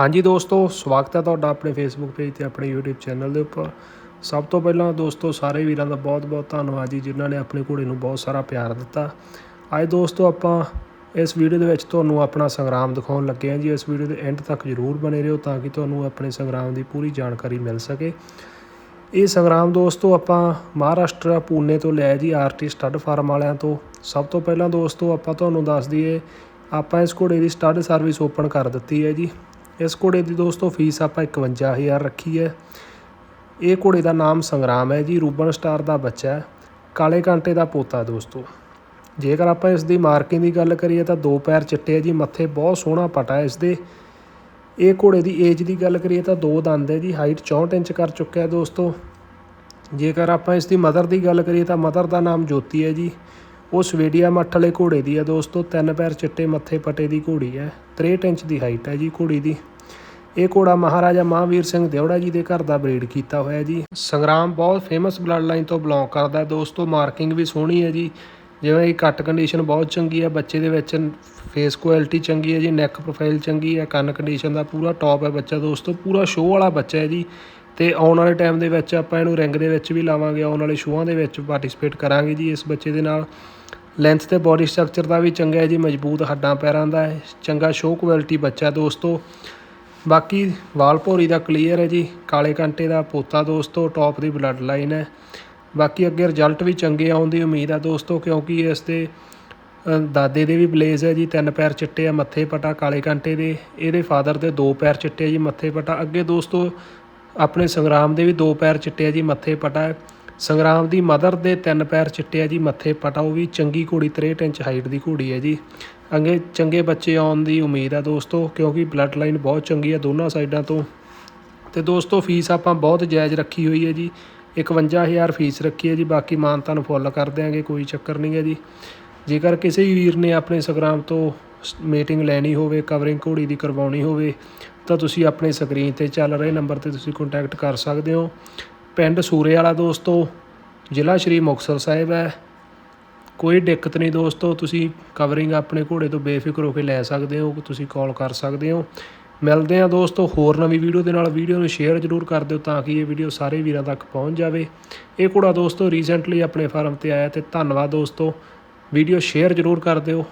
ਹਾਂਜੀ ਦੋਸਤੋ, ਸਵਾਗਤ ਹੈ ਤੁਹਾਡਾ ਆਪਣੇ ਫੇਸਬੁੱਕ ਪੇਜ ਤੇ ਆਪਣੇ YouTube ਚੈਨਲ ਦੇ ਉੱਪਰ। ਸਭ ਤੋਂ ਪਹਿਲਾਂ ਦੋਸਤੋ, ਸਾਰੇ ਵੀਰਾਂ ਦਾ ਬਹੁਤ-ਬਹੁਤ ਧੰਨਵਾਦ ਜੀ, ਜਿਨ੍ਹਾਂ ਨੇ ਆਪਣੇ ਘੋੜੇ ਨੂੰ ਬਹੁਤ ਸਾਰਾ ਪਿਆਰ ਦਿੱਤਾ। ਅੱਜ ਦੋਸਤੋ, ਆਪਾਂ ਇਸ ਵੀਡੀਓ ਦੇ ਵਿੱਚ ਤੁਹਾਨੂੰ ਆਪਣਾ ਸੰਗਰਾਮ ਦਿਖਾਉਣ ਲੱਗੇ ਹਾਂ ਜੀ। ਇਸ ਵੀਡੀਓ ਦੇ ਐਂਡ ਤੱਕ ਜ਼ਰੂਰ ਬਣੇ ਰਹੋ ਤਾਂ ਕਿ ਤੁਹਾਨੂੰ ਆਪਣੇ ਸੰਗਰਾਮ ਦੀ ਪੂਰੀ ਜਾਣਕਾਰੀ ਮਿਲ ਸਕੇ। ਇਹ ਸੰਗਰਾਮ ਦੋਸਤੋ, ਆਪਾਂ ਮਹਾਰਾਸ਼ਟਰ ਪੂਨੇ ਤੋਂ ਲਿਆ ਜੀ ਆਰਟੀ ਸਟੱਡ ਫਾਰਮ ਵਾਲਿਆਂ ਤੋਂ। ਸਭ ਤੋਂ ਪਹਿਲਾਂ ਦੋਸਤੋ, ਆਪਾਂ ਤੁਹਾਨੂੰ ਦੱਸ ਦਈਏ, ਆਪਾਂ ਇਸ ਘੋੜੇ ਦੀ ਸਟੱਡ ਸਰਵਿਸ ਓਪਨ ਕਰ ਦਿੱਤੀ ਹੈ ਜੀ। ਇਸ ਘੋੜੇ ਦੀ ਦੋਸਤੋ ਫੀਸ ਆਪਾਂ 51000 ਰੱਖੀ ਹੈ। ਇਹ ਘੋੜੇ ਦਾ ਨਾਮ ਸੰਗਰਾਮ ਹੈ ਜੀ, ਰੂਬਨ ਸਟਾਰ ਦਾ ਬੱਚਾ ਹੈ। ਕਾਲੇ ਕਾਂਟੇ ਦਾ ਪੋਤਾ ਦੋਸਤੋ। ਜੇਕਰ ਆਪਾਂ ਇਸ ਦੀ ਮਾਰਕਿੰਗ ਦੀ ਗੱਲ ਕਰੀਏ ਤਾਂ ਦੋ ਪੈਰ ਚਿੱਟੇ ਹੈ ਜੀ, ਮੱਥੇ ਬਹੁਤ ਸੋਹਣਾ ਪਟਾ ਹੈ ਇਸ ਦੇ। ਇਹ ਘੋੜੇ ਦੀ ਏਜ ਦੀ ਗੱਲ ਕਰੀਏ ਤਾਂ ਦੋ ਦੰਦ ਹੈ ਜੀ ਹਾਈਟ 64 ਇੰਚ ਕਰ ਚੁੱਕਿਆ ਹੈ ਦੋਸਤੋ। ਜੇਕਰ ਆਪਾਂ ਇਸ ਦੀ ਮਦਰ ਦੀ ਗੱਲ ਕਰੀਏ ਤਾਂ ਮਦਰ ਦਾ ਨਾਮ ਜੋਤੀ ਹੈ ਜੀ। ਉਹ ਸਵੇਡੀਆ ਮੱਠ ਵਾਲੇ ਘੋੜੇ ਦੀ ਹੈ ਦੋਸਤੋ, ਤਿੰਨ ਪੈਰ ਚਿੱਟੇ ਮੱਥੇ ਪਟੇ ਦੀ ਘੋੜੀ ਹੈ 63 ਇੰਚ ਦੀ ਹਾਈਟ ਹੈ ਜੀ ਘੋੜੀ ਦੀ। ਇਹ ਘੋੜਾ ਮਹਾਰਾਜਾ ਮਹਾਵੀਰ ਸਿੰਘ ਦੇਵੜਾ ਜੀ ਦੇ ਘਰ ਦਾ ਬਰੀਡ ਕੀਤਾ ਹੋਇਆ ਜੀ। ਸੰਗਰਾਮ ਬਹੁਤ ਫੇਮਸ ਬਲੱਡ ਲਾਈਨ ਤੋਂ ਬਿਲੋਂਗ ਕਰਦਾ ਹੈ ਦੋਸਤੋ ਮਾਰਕਿੰਗ ਵੀ ਸੋਹਣੀ ਹੈ ਜੀ। ਜਿਵੇਂ ਕਿ ਕੱਟ ਕੰਡੀਸ਼ਨ ਬਹੁਤ ਚੰਗੀ ਹੈ ਬੱਚੇ ਦੇ ਵਿੱਚ ਫੇਸ ਕੁਆਲਿਟੀ ਚੰਗੀ ਹੈ ਜੀ ਨੈਕ ਪ੍ਰੋਫਾਈਲ ਚੰਗੀ ਹੈ ਕੰਨ ਕੰਡੀਸ਼ਨ ਦਾ ਪੂਰਾ ਟੌਪ ਹੈ ਬੱਚਾ ਦੋਸਤੋ, ਪੂਰਾ ਸ਼ੋਅ ਵਾਲਾ ਬੱਚਾ ਹੈ ਜੀ। ਅਤੇ ਆਉਣ ਵਾਲੇ ਟਾਈਮ ਦੇ ਵਿੱਚ ਆਪਾਂ ਇਹਨੂੰ ਰਿੰਗ ਦੇ ਵਿੱਚ ਵੀ ਲਾਵਾਂਗੇ, ਆਉਣ ਵਾਲੇ ਸ਼ੋਆਂ ਦੇ ਵਿੱਚ ਪਾਰਟੀਸਪੇਟ ਕਰਾਂਗੇ ਜੀ ਇਸ ਬੱਚੇ ਦੇ ਨਾਲ। ਲੈਂਥ ਤੇ ਬਾਡੀ ਸਟਰਕਚਰ ਦਾ ਵੀ ਚੰਗਾ ਹੈ ਜੀ, ਮਜ਼ਬੂਤ ਹੱਡਾਂ ਪੈਰਾਂ ਦਾ ਹੈ, ਚੰਗਾ ਸ਼ੋਅ ਕੁਆਲਿਟੀ ਬੱਚਾ ਦੋਸਤੋ। ਬਾਕੀ ਵਾਲ ਭੋਰੀ ਦਾ ਕਲੀਅਰ ਹੈ ਜੀ, ਕਾਲੇ ਕੰਟੇ ਦਾ ਪੋਤਾ ਦੋਸਤੋ ਟੌਪ ਦੀ ਬਲੱਡ ਲਾਈਨ ਹੈ। ਬਾਕੀ ਅੱਗੇ ਰਿਜ਼ਲਟ ਵੀ ਚੰਗੇ ਆਉਣ ਦੀ ਉਮੀਦ ਆ ਦੋਸਤੋ, ਕਿਉਂਕਿ ਇਸ ਦੇ ਦਾਦੇ ਦੇ ਵੀ ਬਲੇਜ਼ ਹੈ ਜੀ, ਤਿੰਨ ਪੈਰ ਚਿੱਟੇ ਆ, ਮੱਥੇ ਪਟਾ ਕਾਲੇ ਕੰਟੇ ਦੇ। ਇਹਦੇ ਫਾਦਰ ਦੇ ਦੋ ਪੈਰ ਚਿੱਟੇ ਆ ਜੀ, ਮੱਥੇ ਪਟਾ। ਅੱਗੇ ਦੋਸਤੋ ਆਪਣੇ ਸੰਗਰਾਮ ਦੇ ਵੀ ਦੋ ਪੈਰ ਚਿੱਟੇ ਆ ਜੀ, ਮੱਥੇ ਪਟਾ। ਹੈ ਸੰਗਰਾਮ ਦੀ ਮਦਰ ਦੇ ਤਿੰਨ ਪੈਰ ਚਿੱਟੇ ਆ ਜੀ, ਮੱਥੇ ਪਟਾ। ਉਹ ਵੀ ਚੰਗੀ ਘੋੜੀ 63 ਇੰਚ ਹਾਈਟ ਦੀ ਘੋੜੀ ਹੈ ਜੀ। ਅੱਗੇ ਚੰਗੇ ਬੱਚੇ ਆਉਣ ਦੀ ਉਮੀਦ ਆ ਦੋਸਤੋ, ਕਿਉਂਕਿ ਬਲੱਡ ਲਾਈਨ ਬਹੁਤ ਚੰਗੀ ਆ ਦੋਨਾਂ ਸਾਈਡਾਂ ਤੋਂ। ਤੇ ਦੋਸਤੋ, ਫੀਸ ਆਪਾਂ ਬਹੁਤ ਜਾਇਜ਼ ਰੱਖੀ ਹੋਈ ਹੈ ਜੀ। 51000 ਫੀਸ ਰੱਖੀ ਹੈ ਜੀ, ਬਾਕੀ ਮਾਨਤਾ ਨੂੰ ਫੁੱਲ ਕਰ ਦਿਆਂਗੇ, ਕੋਈ ਚੱਕਰ ਨਹੀਂ ਹੈ ਜੀ। ਜੇਕਰ ਕਿਸੇ ਵੀਰ ਨੇ ਆਪਣੇ ਇੰਸਟਾਗ੍ਰਾਮ ਤੋਂ ਮੀਟਿੰਗ ਲੈਣੀ ਹੋਵੇ ਕਵਰਿੰਗ ਘੋੜੀ ਦੀ ਕਰਵਾਉਣੀ ਹੋਵੇ ਤਾਂ ਤੁਸੀਂ ਆਪਣੇ ਸਕਰੀਨ ਤੇ ਚੱਲ ਰਹੇ ਨੰਬਰ ਤੇ ਤੁਸੀਂ ਕੰਟੈਕਟ ਕਰ ਸਕਦੇ ਹੋ। ਪਿੰਡ ਸੂਰੇ ਵਾਲਾ ਦੋਸਤੋ, ਜ਼ਿਲ੍ਹਾ ਸ਼੍ਰੀ ਮੁਕਤਸਰ ਸਾਹਿਬ ਹੈ। ਕੋਈ ਦਿੱਕਤ ਨਹੀਂ ਦੋਸਤੋ, ਤੁਸੀਂ ਕਵਰਿੰਗ ਆਪਣੇ ਘੋੜੇ ਤੋਂ ਬੇਫਿਕਰ ਹੋ ਕੇ ਲੈ ਸਕਦੇ ਹੋ, ਤੁਸੀਂ ਕਾਲ ਕਰ ਸਕਦੇ ਹੋ। ਮਿਲਦੇ ਹਾਂ ਦੋਸਤੋ, ਹੋਰ ਨਵੀਂ ਵੀਡੀਓ ਦੇ ਨਾਲ। ਵੀਡੀਓ ਨੂੰ ਸ਼ੇਅਰ ਜ਼ਰੂਰ ਕਰ ਦਿਓ ਤਾਂ ਕਿ ਇਹ ਵੀਡੀਓ ਸਾਰੇ ਵੀਰਾਂ ਤੱਕ ਪਹੁੰਚ ਜਾਵੇ। ਇਹ ਘੋੜਾ ਦੋਸਤੋ ਰੀਸੈਂਟਲੀ ਆਪਣੇ ਫਾਰਮ ਤੇ ਆਇਆ ਤੇ ਧੰਨਵਾਦ ਦੋਸਤੋ। ਵੀਡੀਓ ਸ਼ੇਅਰ ਜ਼ਰੂਰ ਕਰ ਦਿਓ।